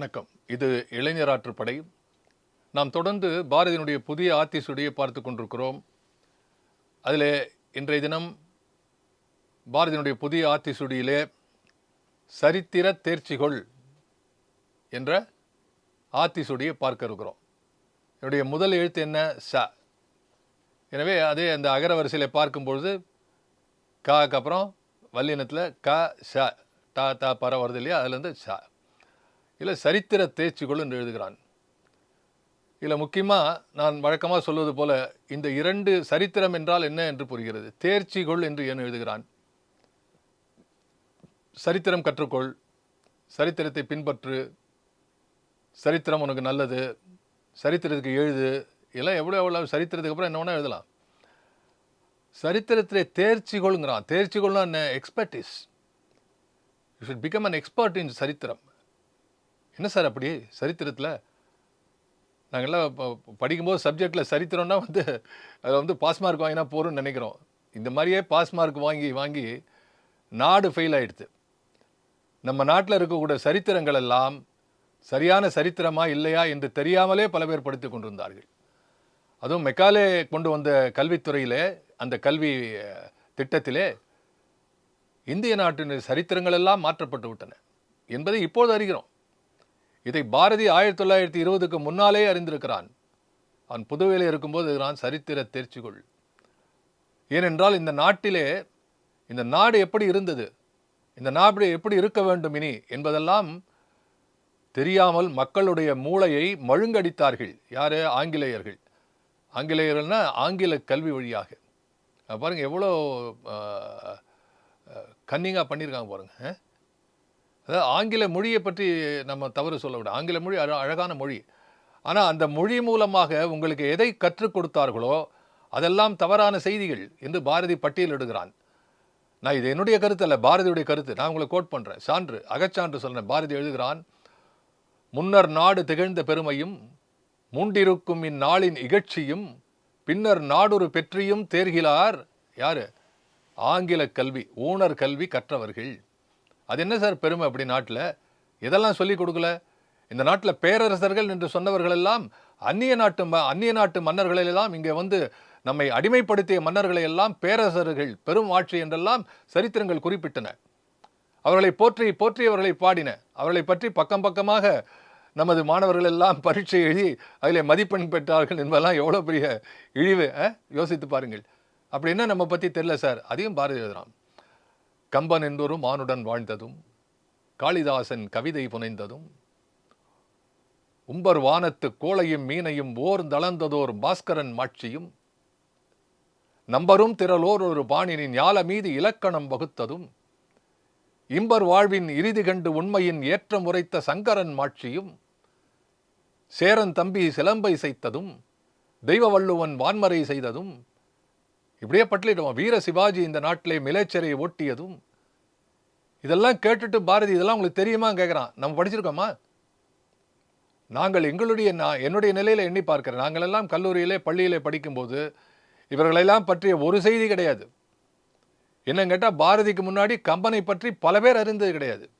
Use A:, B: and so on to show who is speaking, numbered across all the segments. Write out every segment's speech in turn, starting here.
A: வணக்கம். இது இளைஞராற்றுப்படை நாம் தொடர்ந்து பாரதியினுடைய புதிய ஆத்திசுடியை பார்த்து கொண்டிருக்கிறோம். அதில் இன்றைய தினம் பாரதியினுடைய புதிய ஆத்திசுடியிலே சரித்திர தேர்ச்சிகள் என்ற ஆத்திசுடியை பார்க்க இருக்கிறோம். என்னுடைய முதல் எழுத்து என்ன? ச. எனவே அதே அந்த அகர வரிசையில் பார்க்கும்பொழுது காக்கு அப்புறம் வல்லினத்தில் க ஷ டா தா பர வருது இல்லையா? அதுலேருந்து ச. இல்லை சரித்திர தேர்ச்சிகொள் என்று எழுதுகிறான். இதில் முக்கியமாக நான் வழக்கமாக சொல்வது போல இந்த இரண்டு சரித்திரம் என்றால் என்ன என்று புரிகிறது. தேர்ச்சிகொள் என்று ஏன் எழுதுகிறான்? சரித்திரம் கற்றுக்கொள் சரித்திரத்தை பின்பற்று சரித்திரம் உனக்கு நல்லது சரித்திரத்துக்கு எழுது இதெல்லாம் எவ்வளோ எவ்வளோ சரித்திரத்துக்கு அப்புறம் என்ன வேணால் எழுதலாம். சரித்திரத்திலே தேர்ச்சிகொள்ங்கிறான். தேர்ச்சிகொள்னா என்ன? Expertise you should become an expert in சரித்திரம். என்ன சார் அப்படி? சரித்திரத்தில்? நாங்கள்லாம் இப்போ படிக்கும்போது சப்ஜெக்டில் சரித்திரம்னா வந்து அதில் வந்து பாஸ் மார்க் வாங்கினா போகிறோம்னு நினைக்கிறோம். இந்த மாதிரியே பாஸ் மார்க் வாங்கி வாங்கி நாடு ஃபெயில் ஆகிடுது நம்ம நாட்டில் இருக்கக்கூடிய சரித்திரங்கள் எல்லாம் சரியான சரித்திரமா இல்லையா என்று தெரியாமலே பல பேர் படித்துக் கொண்டிருந்தார்கள். அதுவும் மெக்காலே கொண்டு வந்த கல்வித்துறையிலே அந்த கல்வி திட்டத்திலே இந்திய நாட்டின் சரித்திரங்கள் எல்லாம் மாற்றப்பட்டு விட்டன என்பதை இப்போது அறிகிறோம். இதை பாரதி ஆயிரத்தி தொள்ளாயிரத்தி இருபதுக்கு முன்னாலே அறிந்திருக்கிறான். அவன் புதுவையில் இருக்கும்போது நான் சரித்திர தேர்ச்சிகொள். ஏனென்றால் இந்த நாட்டிலே இந்த நாடு எப்படி இருந்தது இந்த நாடு எப்படி இருக்க வேண்டும் இனி என்பதெல்லாம் தெரியாமல் மக்களுடைய மூளையை மழுங்கடித்தார்கள். யார்? ஆங்கிலேயர்கள். ஆங்கிலேயர்கள்னா ஆங்கில கல்வி வழியாக. பாருங்கள் எவ்வளோ கன்னிங்காக பண்ணியிருக்காங்க பாருங்கள் அதாவது ஆங்கில மொழியை பற்றி நம்ம தவறு சொல்ல விட ஆங்கில மொழி அழ அழகான மொழி. ஆனால் அந்த மொழி மூலமாக உங்களுக்கு எதை கற்றுக் கொடுத்தார்களோ அதெல்லாம் தவறான செய்திகள் என்று பாரதி பட்டியலிடுகிறான் நான் இது என்னுடைய கருத்து அல்ல பாரதியுடைய கருத்து. நான் உங்களை கோட் பண்ணுறேன் சான்று அகச்சான்று சொல்கிறேன் பாரதி எழுதுகிறான் முன்னர் நாடு திகழ்ந்த பெருமையும் மூண்டிருக்கும் இந்நாளின் இகழ்ச்சியும் பின்னர் நாடொரு பெற்றியும் தேர்கிறார் யாரு? ஆங்கில கல்வி ஊனர் கல்வி கற்றவர்கள். அது என்ன சார் பெருமை அப்படி நாட்டில்? இதெல்லாம் சொல்லிக் கொடுக்கல? இந்த நாட்டில் பேரரசர்கள் என்று சொன்னவர்கள் எல்லாம் அந்நிய நாட்டு ம அந்நிய நாட்டு மன்னர்களெல்லாம் இங்கே வந்து நம்மை அடிமைப்படுத்திய மன்னர்களை எல்லாம் பேரரசர்கள் பெரும் ஆட்சி என்றெல்லாம் சரித்திரங்கள் குறிப்பிட்டன. அவர்களை போற்றி போற்றியவர்களை பாடின அவர்களை பற்றி பக்கம் பக்கமாக நமது மாணவர்கள் எல்லாம் பரீட்சை எழுதி அதில் மதிப்பெண் பெற்றார்கள் என்பதெல்லாம் எவ்வளோ பெரிய இழிவு யோசித்து பாருங்கள். அப்படி என்ன நம்ம பற்றி தெரியல சார்? அதையும் பாரதி கம்பன் என்றொரு மானுடன் வாழ்ந்ததும் காளிதாசன் கவிதை புனைந்ததும் உம்பர் வானத்து கோளையும் மீனையும் ஓர் தளர்ந்ததோர் பாஸ்கரன் மாட்சியும் நம்பரும் திரளோர் ஒரு பாணினின் ஞால மீது இலக்கணம் வகுத்ததும் இம்பர் வாழ்வின் இறுதி கண்டு உண்மையின் ஏற்றம் உரைத்த சங்கரன் மாட்சியும் சேரன் தம்பி சிலம்பை செய்ததும் தெய்வ வள்ளுவன் வான்மறை செய்ததும் இப்படியே பட்டலிடுவோம் வீர சிவாஜி இந்த நாட்டிலே மிலேச்சரை ஒட்டியதும் இதெல்லாம் கேட்டுட்டு பாரதி இதெல்லாம் உங்களுக்கு தெரியுமா கேட்குறான் நம்ம படிச்சிருக்கோமா? நாங்கள் எங்களுடைய நான் என்னுடைய நிலையில் எண்ணி பார்க்கிறேன். நாங்கள் எல்லாம் கல்லூரியிலே பள்ளியிலே படிக்கும்போது இவர்களெல்லாம் பற்றிய ஒரு செய்தி கிடையாது. என்னன்னு கேட்டால் பாரதிக்கு முன்னாடி கம்பனை பற்றி பல பேர் அறிந்தது கிடையாது.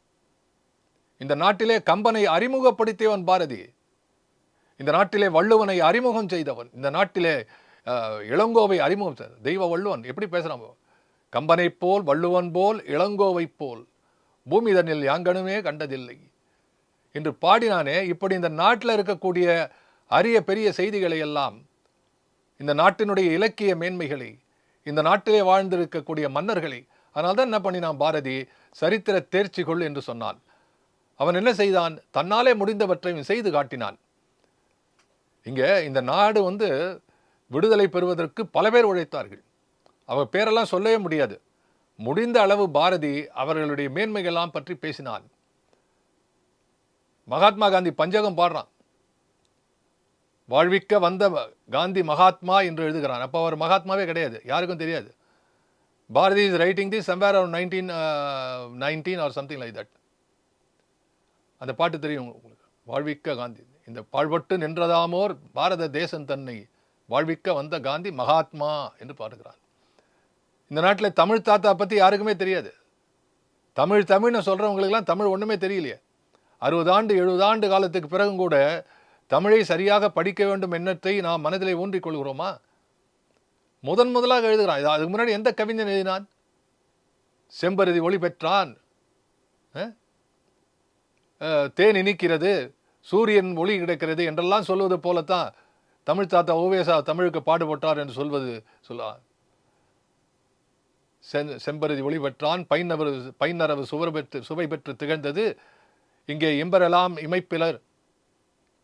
A: இந்த நாட்டிலே கம்பனை அறிமுகப்படுத்தியவன் பாரதி. இந்த நாட்டிலே வள்ளுவனை அறிமுகம் செய்தவன். இந்த நாட்டிலே இளங்கோவை அறிமுகம் சார் தெய்வ வள்ளுவன். எப்படி பேசுகிறான் கம்பனை கம்பனைப் போல் வள்ளுவன் போல் இளங்கோவைப் போல். பூமி தன்னில் யாங்கனுமே கண்டதில்லை. என்று பாடினானே இப்படி இந்த நாட்டில் இருக்கக்கூடிய அரிய பெரிய செய்திகளை எல்லாம் இந்த நாட்டினுடைய இலக்கிய மேன்மைகளை இந்த நாட்டிலே வாழ்ந்திருக்கக்கூடிய மன்னர்களை அதனால் தான் என்ன பண்ணினான் பாரதி? சரித்திர தேர்ச்சி கொள் என்று சொன்னான். அவன் என்ன செய்தான்? தன்னாலே முடிந்தவற்றையும் செய்து காட்டினான். இங்கே இந்த நாடு வந்து விடுதலை பெறுவதற்கு பல பேர் உழைத்தார்கள். அவர் பேரெல்லாம் சொல்லவே முடியாது. முடிந்த அளவு பாரதி அவர்களுடைய மேன்மைகள்லாம் பற்றி பேசினான். மகாத்மா காந்தி பஞ்சகம் பாடுறான். வாழ்விக்க வந்த காந்தி மகாத்மா என்று எழுதுகிறான். அப்போ அவர் மகாத்மாவே கிடையாது. யாருக்கும் தெரியாது. Bharathi is writing the somewhere our nineteen nineteen or something like that அந்த பாட்டு தெரியும் உங்களுக்கு. வாழ்விக்க காந்தி. இந்த பாழ்பட்டு நின்றதாமோர் பாரத தேசம் தன்னை வாழ்விக்க வந்த காந்தி மகாத்மா என்று பாடுகிறான் இந்த நாட்டில் தமிழ் தாத்தா பற்றி யாருக்குமே தெரியாது. தமிழ் தமிழ்னு சொல்கிறவங்களுக்கெல்லாம் தமிழ் ஒன்றுமே தெரியலையே. அறுபது ஆண்டு எழுபது ஆண்டு காலத்துக்கு பிறகும் கூட தமிழை சரியாக படிக்க வேண்டும் எண்ணத்தை நாம் மனதிலே ஊன்றிக் கொள்கிறோமா? முதன் முதலாக எழுதுகிறான். இது அதுக்கு முன்னாடி எந்த கவிஞன் எழுதினான்? செம்பருதி ஒளி பெற்றான் தேன் இனிக்கிறது சூரியன் ஒளி கிடைக்கிறது என்றெல்லாம் சொல்வது போலத்தான் தமிழ் தாத்தா ஓவேசா தமிழுக்கு பாடுபட்டார் என்று சொல்வது சொல்லா. செம்பருதி ஒளி பெற்றான் பைநரவு பைநரவு சுவர் பெற்று சுவை பெற்று திகழ்ந்தது. இங்கே இம்பரெல்லாம் இமைப்பிலர்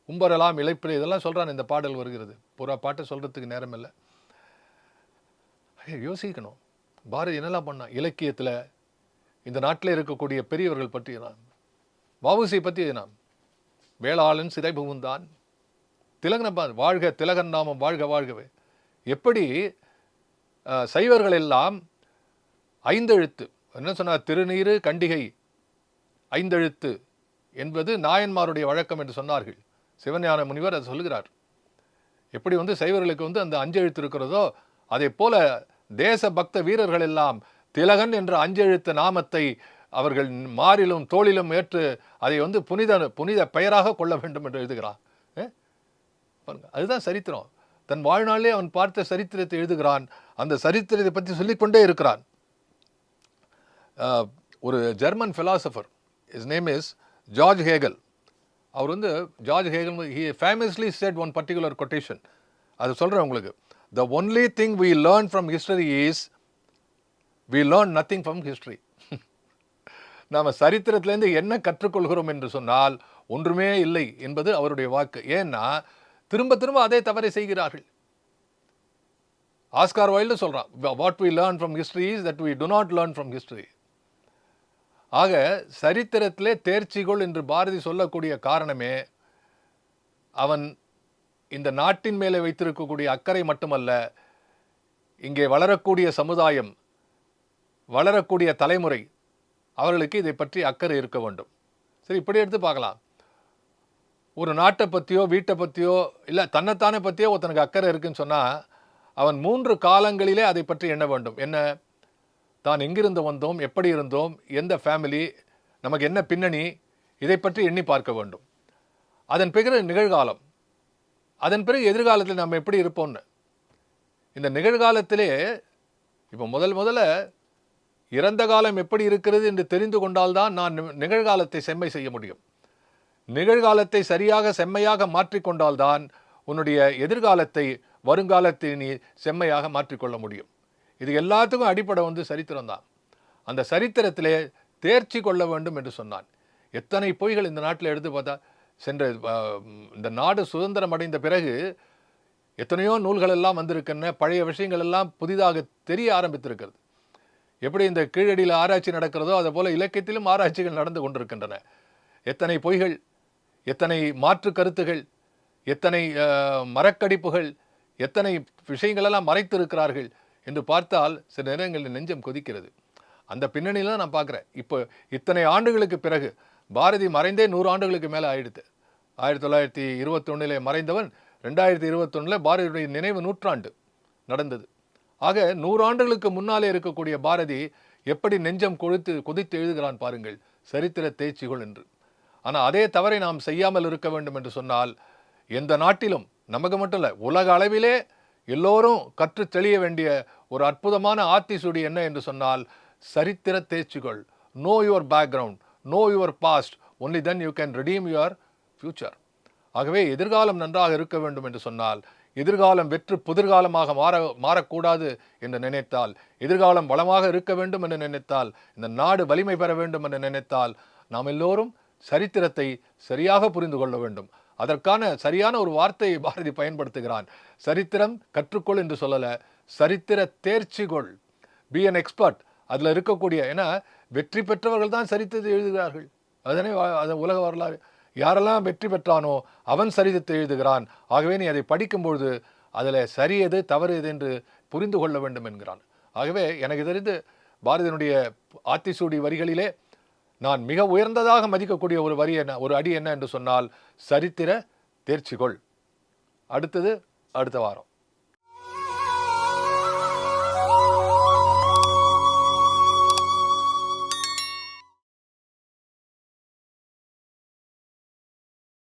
A: உம்பரெல்லாம் இழைப்பிலர் இதெல்லாம் சொல்றான் இந்த பாடல் வருகிறது. புறா பாட்டு சொல்றதுக்கு நேரம் இல்லை யோசிக்கணும். பாரதி என்னெல்லாம் பண்ணான் இலக்கியத்தில் இந்த நாட்டில் இருக்கக்கூடிய பெரியவர்கள் பற்றி நான் வவுசி பற்றி நான் வேளாளன் சிறை புகுந்தான் திலகன் வாழ்க திலகன் நாமம் வாழ்க வாழ்கவே. எப்படி சைவர்கள் எல்லாம் ஐந்தெழுத்து என்ன சொன்னார்? திருநீறு கண்டிகை ஐந்தெழுத்து என்பது நாயன்மாருடைய வழக்கம் என்று சொன்னார்கள். சிவஞான முனிவர் அதை சொல்லுகிறார். எப்படி வந்து சைவர்களுக்கு வந்து அந்த அஞ்செழுத்து இருக்கிறதோ அதே போல தேச பக்த வீரர்கள் எல்லாம் திலகன் என்ற அஞ்செழுத்து நாமத்தை அவர்கள் மாறிலும் தோளிலும் ஏற்று அதை வந்து புனித புனித பெயராக கொள்ள வேண்டும் என்று எழுதுகிறார். பாருங்கள் அதுதான் சரித்திரம். தன் வாழ்நாளே அவன் பார்த்த சரித்திரத்தை எழுதுகிறான். அந்த சரித்திரத்தை பற்றி சொல்லிக்கொண்டே இருக்கிறான். ஒரு German philosopher is name is George Hegel அவர் வந்து George Hegel he famously said one particular quotation அது சொல்கிறேன் உங்களுக்கு. The only thing we learn from history is we learn nothing from history நாம் சரித்திரத்திலேருந்து என்ன கற்றுக்கொள்கிறோம் என்று சொன்னால் ஒன்றுமே இல்லை என்பது அவருடைய வாக்கு. ஏன்னா திரும்ப திரும்ப அதே தவறை செய்கிறார்கள். ஆஸ்கார் வைல்டு சொல்கிறான் what we learn from history is that we do not learn from history ஆக சரித்திரத்திலே தேர்ச்சிகள் என்று பாரதி சொல்லக்கூடிய காரணமே அவன் இந்த நாட்டின் மேலே வைத்திருக்கக்கூடிய அக்கறை மட்டுமல்ல இங்கே வளரக்கூடிய சமுதாயம் வளரக்கூடிய தலைமுறை அவர்களுக்கு இதை பற்றி அக்கறை இருக்க வேண்டும். சரி இப்படி எடுத்து பார்க்கலாம். ஒரு நாட்டை பற்றியோ வீட்டை பற்றியோ இல்லை தன்னைத்தானே பற்றியோ ஒருத்தனுக்கு அக்கறை இருக்குன்னு சொன்னால் அவன் மூன்று காலங்களிலே அதை பற்றி எண்ண வேண்டும். என்ன? தான் எங்கிருந்து வந்தோம்? எப்படி இருந்தோம்? எந்த ஃபேமிலி நமக்கு என்ன பின்னணி? இதை பற்றி எண்ணி பார்க்க வேண்டும். அதன் பிறகு நிகழ்காலம். அதன் பிறகு எதிர்காலத்தில் நம்ம எப்படி இருப்போம்னு. இந்த நிகழ்காலத்திலே இப்போ முதல் முதல்ல இறந்த காலம் எப்படி இருக்கிறது என்று தெரிந்து கொண்டால்தான் நான் நி- நிகழ்காலத்தை செம்மை செய்ய முடியும். நிகழ்காலத்தை சரியாக செம்மையாக மாற்றிக்கொண்டால்தான் உன்னுடைய எதிர்காலத்தை வருங்காலத்தை நீ செம்மையாக மாற்றிக்கொள்ள முடியும். இது எல்லாத்துக்கும் அடிப்படை வந்து சரித்திரம் தான். அந்த சரித்திரத்திலே தேர்ச்சி கொள்ள வேண்டும் என்று சொன்னான். எத்தனை பொய்கள் இந்த நாட்டில் எடுத்து பார்த்தா சென்ற இந்த நாடு சுதந்திரம் அடைந்த பிறகு எத்தனையோ நூல்கள் எல்லாம் வந்திருக்கின்றன பழைய விஷயங்கள் எல்லாம் புதிதாக தெரிய ஆரம்பித்திருக்கிறது. எப்படி இந்த கீழடியில் ஆராய்ச்சி நடக்கிறதோ அதை போல இலக்கியத்திலும் ஆராய்ச்சிகள் நடந்து கொண்டிருக்கின்றன. எத்தனை பொய்கள் எத்தனை மாற்று கருத்துகள் எத்தனை மரக்கடிப்புகள் எத்தனை விஷயங்களெல்லாம் மறைத்திருக்கிறார்கள் என்று பார்த்தால் சில நேரங்களில் நெஞ்சம் கொதிக்கிறது. அந்த பின்னணியில் நான் பார்க்குறேன். இப்போ இத்தனை ஆண்டுகளுக்கு பிறகு பாரதி மறைந்தே நூறு ஆண்டுகளுக்கு மேலே ஆயிடுது. ஆயிரத்தி தொள்ளாயிரத்தி இருபத்தொன்னிலே மறைந்தவன் ரெண்டாயிரத்தி இருபத்தொன்னில் பாரதியுடைய நினைவு நூற்றாண்டு நடந்தது. ஆக நூறாண்டுகளுக்கு முன்னாலே இருக்கக்கூடிய பாரதி எப்படி நெஞ்சம் கொதித்து கொதித்து எழுதுகிறான் பாருங்கள் சரித்திர தேர்ச்சிகள் என்று. ஆனால் அதே தவறை நாம் செய்யாமல் இருக்க வேண்டும் என்று சொன்னால் எந்த நாட்டிலும் நமக்கு மட்டும் இல்லை உலக அளவிலே எல்லோரும் கற்று தெளிய வேண்டிய ஒரு அற்புதமான ஆத்திசூடி என்ன என்று சொன்னால் சரித்திர தேர்ச்சிகள். Know your background know your past only then you can redeem your future ஆகவே எதிர்காலம் நன்றாக இருக்க வேண்டும் என்று சொன்னால் எதிர்காலம் வெற்று புதிர்காலமாக மாற மாறக்கூடாது என்று நினைத்தால் எதிர்காலம் வளமாக இருக்க வேண்டும் என்று நினைத்தால் இந்த நாடு வலிமை பெற வேண்டும் என்று நினைத்தால் நாம் எல்லோரும் சரித்திரத்தை சரியாக புரிந்து கொள்ள வேண்டும். அதற்கான சரியான ஒரு வார்த்தையை பாரதி பயன்படுத்துகிறான். சரித்திரம் கற்றுக்கொள் என்று சொல்லலை. சரித்திர தேர்ச்சிகொள். பி அன் எக்ஸ்பர்ட் அதில் இருக்கக்கூடிய ஏன்னா வெற்றி பெற்றவர்கள் தான் சரித்திரத்தை எழுதுகிறார்கள். அதனை அதன் அது உலக வரலாறு. யாரெல்லாம் வெற்றி பெற்றானோ அவன் சரித்திரத்தை எழுதுகிறான். ஆகவே நீ அதை படிக்கும்பொழுது அதில் சரி எது தவறு எது என்று புரிந்து கொள்ள வேண்டும் என்கிறான். ஆகவே எனக்கு தெரிந்து பாரதியினுடைய ஆத்திசூடி வரிகளிலே நான் மிக உயர்ந்ததாக மதிக்கக்கூடிய ஒரு வரி என்ன ஒரு அடி என்ன என்று சொன்னால் சரித்திர தேர்ச்சிகொள். அடுத்தது அடுத்த வாரம்.